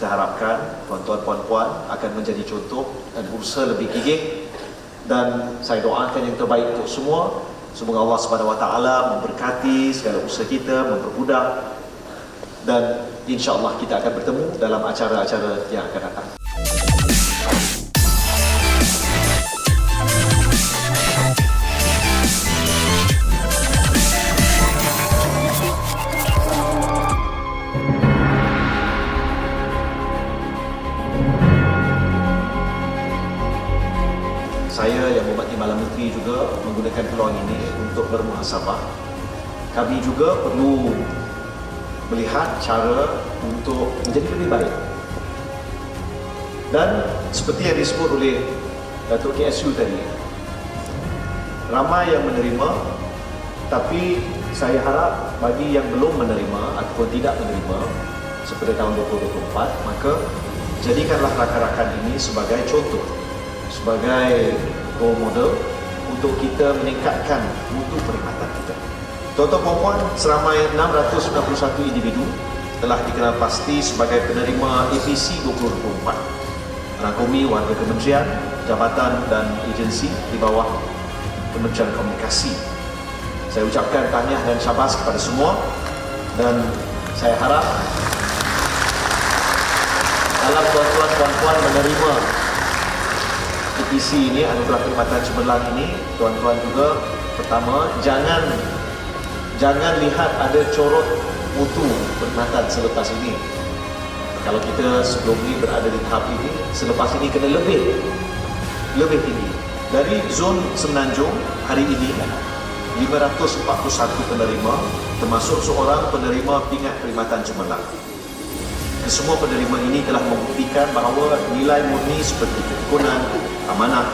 kita harapkan tuan-tuan puan-puan akan menjadi contoh dan berusaha lebih gigih. Dan saya doakan yang terbaik untuk semua. Semoga Allah Subhanahu Wa Taala memberkati segala usaha kita mempermudah dan insya-Allah kita akan bertemu dalam acara-acara yang akan datang. Saya yang berhormati Malam Menteri juga menggunakan peluang ini untuk bermuhasabah. Kami juga perlu melihat cara untuk menjadi lebih baik. Dan seperti yang disebut oleh Datuk KSU tadi, ramai yang menerima tapi saya harap bagi yang belum menerima ataupun tidak menerima seperti tahun 2024 maka jadikanlah rakan-rakan ini sebagai contoh sebagai role model untuk kita meningkatkan mutu perkhidmatan kita. Tuan-tuan perempuan, seramai 691 individu telah dikenal pasti sebagai penerima APC 2024 merangkumi warga kementerian, jabatan dan agensi di bawah Kementerian Komunikasi. Saya ucapkan tahniah dan syabas kepada semua dan saya harap dalam tuan-tuan puan-puan menerima APC ini, anugerah perkhidmatan cemerlang ini, tuan-tuan juga pertama jangan jangan lihat ada corot mutu perkhidmatan selepas ini. Kalau kita sebelum ini berada di tahap ini, selepas ini kena lebih lebih tinggi. Dari zon Semenanjung hari ini 541 penerima termasuk seorang penerima pingat perkhidmatan cemerlang. Kesemua penerima ini telah membuktikan bahawa nilai murni seperti ketekunan, amanah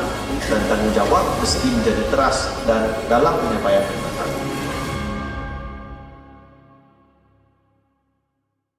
dan tanggungjawab mesti menjadi teras dan dalam penyampaian perkhidmatan.